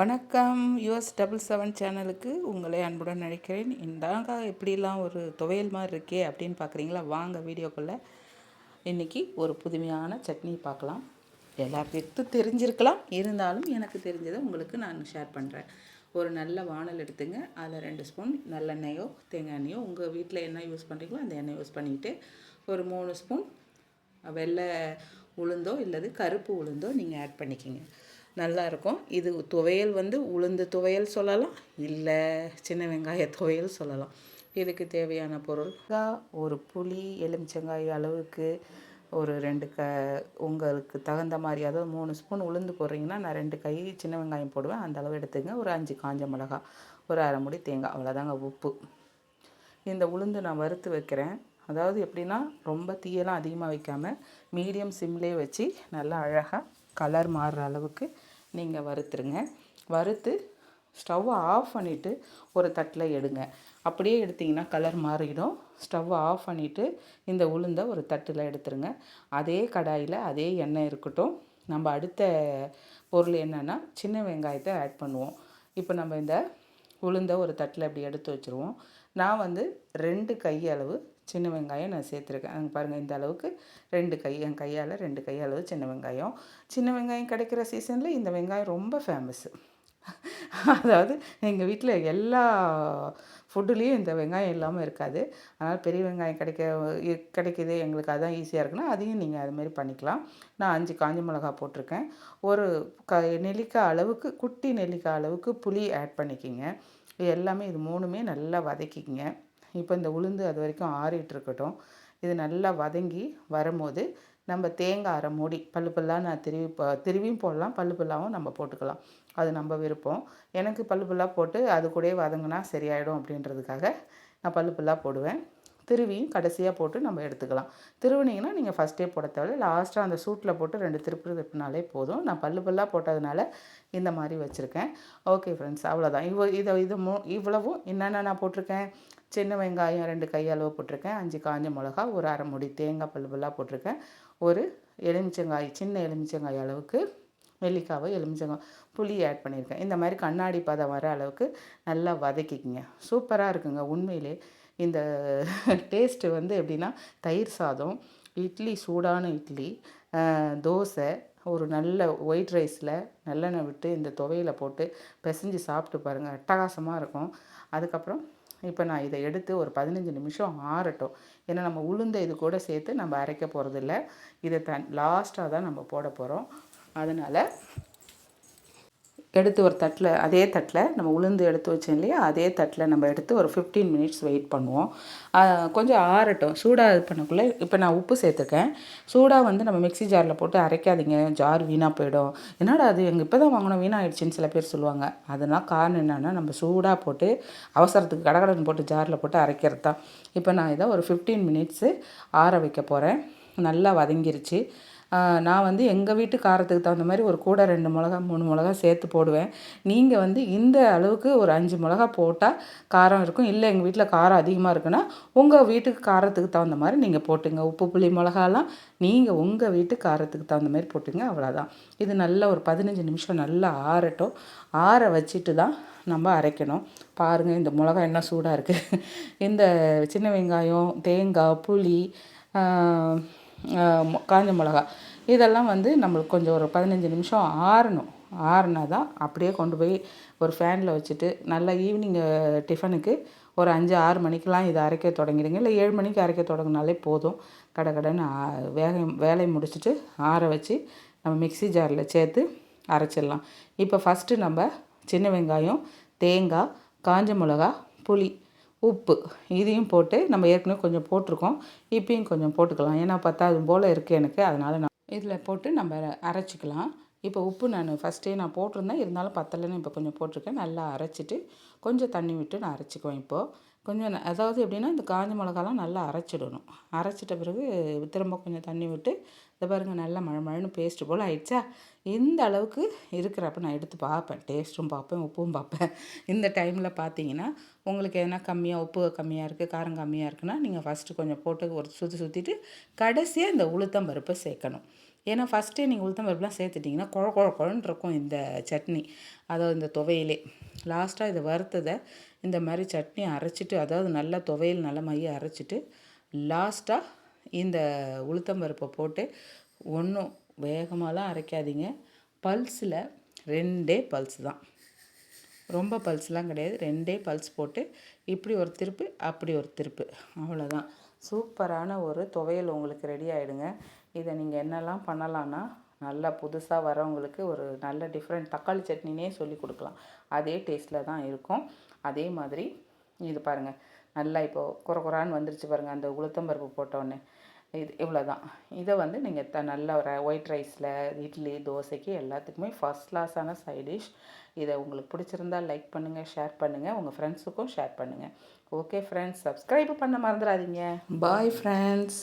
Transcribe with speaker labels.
Speaker 1: வணக்கம். US double seven சேனலுக்கு உங்களை அன்புடன் அழைக்கிறேன். இந்தாங்க எப்படிலாம் ஒரு துவையல் மாதிரி இருக்கே அப்படின்னு பார்க்குறீங்களா? வாங்க வீடியோக்குள்ளே. இன்றைக்கி ஒரு புதுமையான சட்னி பார்க்கலாம். எல்லாருக்கும் தெரிஞ்சிருக்கலாம். இருந்தாலும் எனக்கு தெரிஞ்சதை உங்களுக்கு நான் ஷேர் பண்ணுறேன் ஒரு நல்ல வானல் எடுத்துங்க. அதில் ரெண்டு ஸ்பூன் நல்லெண்ணெயோ தேங்காய் எண்ணெயோ உங்கள் வீட்டில் என்ன யூஸ் பண்ணுறீங்களோ அந்த எண்ணெய் யூஸ் பண்ணிக்கிட்டு ஒரு மூணு ஸ்பூன் வெள்ளை உளுந்தோ இல்லது கருப்பு உளுந்தோ நீங்கள் ஆட் பண்ணிக்கிங்க. நல்லாயிருக்கும். இது துவையல் வந்து உளுந்து துவையல் சொல்லலாம் இல்லை சின்ன வெங்காய துவையல் சொல்லலாம். இதுக்கு தேவையான பொருள். ஒரு புளி எலுமிச்சங்காய் அளவுக்கு ஒரு ரெண்டு க உங்களுக்கு தகுந்த மாதிரி அதாவது மூணு ஸ்பூன் உளுந்து போடுறீங்கன்னா நான் ரெண்டு கை சின்ன வெங்காயம் போடுவேன். அந்த அளவு எடுத்துங்க. ஒரு அஞ்சு காஞ்ச மிளகா ஒரு அரை முடி தேங்காய் அவ்வளோதாங்க உப்பு. இந்த உளுந்து நான் வறுத்து வைக்கிறேன். அதாவது எப்படின்னா ரொம்ப தீயெல்லாம் அதிகமாக வைக்காமல் மீடியம் சிம்லேயே வச்சு நல்லா அழகாக கலர் மாறுற அளவுக்கு நீங்கள் வறுத்துருங்க. வறுத்து ஸ்டவ்வை ஆஃப் பண்ணிவிட்டு ஒரு தட்டில் எடுங்க. அப்படியே எடுத்திங்கன்னா கலர் மாறிடும். ஸ்டவ்வை ஆஃப் பண்ணிவிட்டு இந்த உளுந்தை ஒரு தட்டில் எடுத்துருங்க. அதே கடாயில் அதே எண்ணெய் இருக்கட்டும். நம்ம அடுத்த பொருள் என்னென்னா சின்ன வெங்காயத்தை ஆட் பண்ணுவோம். இப்போ நம்ம இந்த உளுந்தை ஒரு தட்டில் இப்படி எடுத்து வச்சுருவோம். நான் வந்து ரெண்டு கையளவு சின்ன வெங்காயம் நான் சேர்த்துருக்கேன். அங்கே பாருங்கள் இந்த அளவுக்கு ரெண்டு கை என் கையால் ரெண்டு கையளவு சின்ன வெங்காயம். சின்ன வெங்காயம் கிடைக்கிற சீசனில் இந்த வெங்காயம் ரொம்ப ஃபேமஸ்ஸு அதாவது எங்கள் வீட்டில் எல்லா ஃபுட்டுலேயும் இந்த வெங்காயம் இல்லாமல் இருக்காது. அதனால் பெரிய வெங்காயம் கிடைக்க கிடைக்கிது எங்களுக்கு அதான் ஈஸியாக இருக்குன்னா அதையும் நீங்கள் அதுமாரி பண்ணிக்கலாம். நான் அஞ்சு காஞ்ச மிளகா போட்டிருக்கேன். ஒரு க நெல்லிக்காய் அளவுக்கு குட்டி நெல்லிக்காய் அளவுக்கு புளி ஆட் பண்ணிக்கிங்க. இது எல்லாமே இது மூணுமே நல்லா வதக்கிக்கிங்க. இப்போ இந்த உளுந்து அது வரைக்கும் ஆறிட்டு இருக்கட்டும் இது நல்லா வதங்கி வரும்போது நம்ம தேங்காய் அரை மூடி பல்லு பல்லாக நான் திருவி திருவியும் போடலாம் பல்லு பல்லாவும் நம்ம போட்டுக்கலாம். அது நம்ம விருப்பம். எனக்கு பல்லு பல்லாக போட்டு அது கூட வதங்கினா சரியாயிடும் அப்படின்றதுக்காக நான் பல்லு பல்லாக போடுவேன். திருவியும் கடைசியாக போட்டு நம்ம எடுத்துக்கலாம். திருவினிங்கன்னா நீங்கள் ஃபஸ்ட்டே போட தேவை லாஸ்ட்டாக அந்த சூட்டில் போட்டு ரெண்டு திருப்பி திருப்பினாலே போதும். நான் பல்லு பல்லாக போட்டதுனால இந்த மாதிரி வச்சுருக்கேன். ஓகே ஃப்ரெண்ட்ஸ் அவ்வளோதான் இவ்வளோ இதை இது மூ இவ்வளவும் என்னென்ன நான் போட்டிருக்கேன்? சின்ன வெங்காயம் ரெண்டு கையளவு போட்டிருக்கேன். அஞ்சு காஞ்ச மிளகா ஒரு அரை முடி தேங்காய் பல்லு பல்லாக போட்டிருக்கேன். ஒரு எலுமிச்சங்காய் சின்ன எலுமிச்சங்காய் அளவுக்கு நெல்லிக்காவை எலுமிச்சங்காய் புளி ஆட் பண்ணியிருக்கேன். இந்த மாதிரி கண்ணாடி பதம் வர அளவுக்கு நல்லா வதக்கிக்கிங்க. சூப்பராக இருக்குங்க. உண்மையிலே இந்த டேஸ்ட்டு வந்து எப்படின்னா தயிர் சாதம் இட்லி சூடான இட்லி தோசை ஒரு நல்ல ஒயிட் ரைஸில் நல்லெண்ணெய் விட்டு இந்த துவையில் போட்டு பிசைஞ்சு சாப்பிட்டு பாருங்கள் அட்டகாசமாக இருக்கும். அதுக்கப்புறம் இப்போ நான் இதை எடுத்து ஒரு பதினஞ்சு நிமிஷம் ஆறட்டும். ஏன்னா நம்ம உளுந்த இது கூட சேர்த்து நம்ம அரைக்க போகிறதில்ல இதை தன் லாஸ்ட்டாக தான் நம்ம போட போகிறோம் அதனால் எடுத்து ஒரு தட்டில் அதே தட்டில் நம்ம உளுந்து எடுத்து வச்சோம் இல்லையா? அதே தட்டில் நம்ம எடுத்து ஒரு ஃபிஃப்டீன் மினிட்ஸ் வெயிட் பண்ணுவோம். கொஞ்சம் ஆறட்டும். சூடாக இது பண்ணக்குள்ளே இப்போ நான் உப்பு சேர்த்துருக்கேன். சூடாக வந்து நம்ம மிக்சி ஜாரில் போட்டு அரைக்காதீங்க. ஜார் வீணாக போயிடும். என்னடா அது எங்கள் இப்போ தான் வாங்கினோம் வீணாகிடுச்சின்னு சில பேர் சொல்லுவாங்க. அதெல்லாம் காரணம் என்னென்னா நம்ம சூடாக போட்டு அவசரத்துக்கு கடகடன் போட்டு ஜாரில் போட்டு அரைக்கிறது தான். இப்போ நான் இதை ஒரு ஃபிஃப்டீன் மினிட்ஸு ஆற வைக்க போகிறேன் நல்லா வதங்கிருச்சு. நான் வந்து எங்கள் வீட்டு காரத்துக்கு தகுந்த மாதிரி ஒரு கூட ரெண்டு மிளகா மூணு மிளகா சேர்த்து போடுவேன். நீங்கள் வந்து இந்த அளவுக்கு ஒரு அஞ்சு மிளகா போட்டால் காரம் இருக்கும். இல்லை எங்கள் வீட்டில் காரம் அதிகமாக இருக்குன்னா உங்கள் வீட்டுக்கு காரத்துக்கு தகுந்த மாதிரி நீங்கள் போட்டுங்க. உப்பு புளி மிளகாலாம் நீங்கள் உங்கள் வீட்டு காரத்துக்கு தகுந்த மாதிரி போட்டுங்க. அவ்வளோதான் இது நல்ல ஒரு பதினஞ்சு நிமிஷம் நல்லா ஆறட்டும். ஆற வச்சுட்டு தான் நம்ம அரைக்கணும். பாருங்கள் இந்த மிளகா என்ன சூடாக இருக்குது இந்த சின்ன வெங்காயம் தேங்காய் புளி காஞ்ச மிளகா. இதெல்லாம் வந்து நம்மளுக்கு கொஞ்சம் ஒரு பதினஞ்சு நிமிஷம் ஆறணும். ஆறுனா தான் அப்படியே கொண்டு போய் ஒரு ஃபேனில் வச்சுட்டு நல்லா ஈவினிங் டிஃபனுக்கு ஒரு அஞ்சு ஆறு மணிக்கெலாம் இதை அரைக்க தொடங்கிடுங்க. இல்லை ஏழு மணிக்கு அரைக்க தொடங்கினாலே போதும். கடை கடைன்னு வேலை வேலையை முடிச்சுட்டு ஆற வச்சு நம்ம மிக்சி ஜாரில் சேர்த்து அரைச்சிடலாம். இப்போ ஃபஸ்ட்டு நம்ம சின்ன வெங்காயம் தேங்காய் காஞ்ச மிளகா புளி உப்பு இதையும் போட்டு நம்ம ஏற்கனவே கொஞ்சம் போட்டிருக்கோம். இப்பயும் கொஞ்சம் போட்டுக்கலாம். ஏன்னா பத்தாது போல் இருக்குது எனக்கு. அதனால் நான் இதில் போட்டு நம்ம அரைச்சிக்கலாம். இப்போ உப்பு நான் ஃபஸ்ட்டே நான் போட்டிருந்தேன். இருந்தாலும் பத்தலைன்னு இப்போ கொஞ்சம் போட்டிருக்கேன். நல்லா அரைச்சிட்டு கொஞ்சம் தண்ணி விட்டு நான் அரைச்சிக்குவேன் இப்போது கொஞ்சம் அதாவது எப்படின்னா இந்த காஞ்ச மிளகாலாம் நல்லா அரைச்சிடணும். அரைச்சிட்ட பிறகு திரும்ப கொஞ்சம் தண்ணி விட்டு இதை பாருங்கள் நல்லா மழை மழைன்னு பேஸ்ட்டு போல் ஆயிடுச்சா? இந்த அளவுக்கு இருக்கிறப்ப நான் எடுத்து பார்ப்பேன். டேஸ்ட்டும் பார்ப்பேன் உப்பும் பார்ப்பேன். இந்த டைமில் பார்த்தீங்கன்னா உங்களுக்கு எதனா கம்மியாக உப்பு கம்மியாக இருக்குது காரம் கம்மியாக இருக்குன்னா நீங்கள் ஃபஸ்ட்டு கொஞ்சம் போட்டு ஒரு சுற்றி சுற்றிட்டு கடைசியாக இந்த உளுத்தம் பருப்பை சேர்க்கணும். ஏன்னா ஃபஸ்ட்டே நீங்கள் உளுத்தம் பருப்புலாம் சேர்த்துட்டிங்கன்னா குழ குழ குழன்னு இருக்கும் இந்த சட்னி. அதாவது இந்த துவையிலே. லாஸ்ட்டாக இதை வறுத்ததை இந்த மாதிரி சட்னி அரைச்சிட்டு அதாவது நல்லா துவையல் நல்ல மைய அரைச்சிட்டு லாஸ்ட்டாக இந்த உளுத்தம் பருப்பை போட்டு ஒன்றும் வேகமாகலாம் அரைக்காதீங்க. பல்ஸில் ரெண்டே பல்ஸ் தான். ரொம்ப பல்ஸ்லாம் கிடையாது. ரெண்டே பல்ஸ் போட்டு இப்படி ஒரு திருப்பு அப்படி ஒரு திருப்பு. அவ்வளோதான் சூப்பரான ஒரு துவையல் உங்களுக்கு ரெடி ஆகிடுங்க இதை நீங்கள் என்னெல்லாம் பண்ணலான்னா நல்லா புதுசாக வரவங்களுக்கு ஒரு நல்ல டிஃப்ரெண்ட் தக்காளி சட்னினே சொல்லி கொடுக்கலாம். அதே டேஸ்ட்டில் தான் இருக்கும். அதே மாதிரி இது பாருங்கள் நல்லா இப்போது குறை குறான்னு வந்துருச்சு பாருங்கள் அந்த உளுத்தம்பருப்பு போட்டோன்னே இது இவ்வளோ தான் இதை வந்து நீங்கள் த நல்ல ஒரு ஒயிட் ரைஸில் இட்லி தோசைக்கு எல்லாத்துக்குமே ஃபஸ்ட் கிளாஸான சைடிஷ் இதை உங்களுக்கு பிடிச்சிருந்தால் லைக் பண்ணுங்கள் ஷேர் பண்ணுங்கள் உங்கள் ஃப்ரெண்ட்ஸுக்கும் ஷேர் பண்ணுங்கள் ஓகே ஃப்ரெண்ட்ஸ் சப்ஸ்கிரைப் பண்ண மறந்துடாதீங்க. Bye friends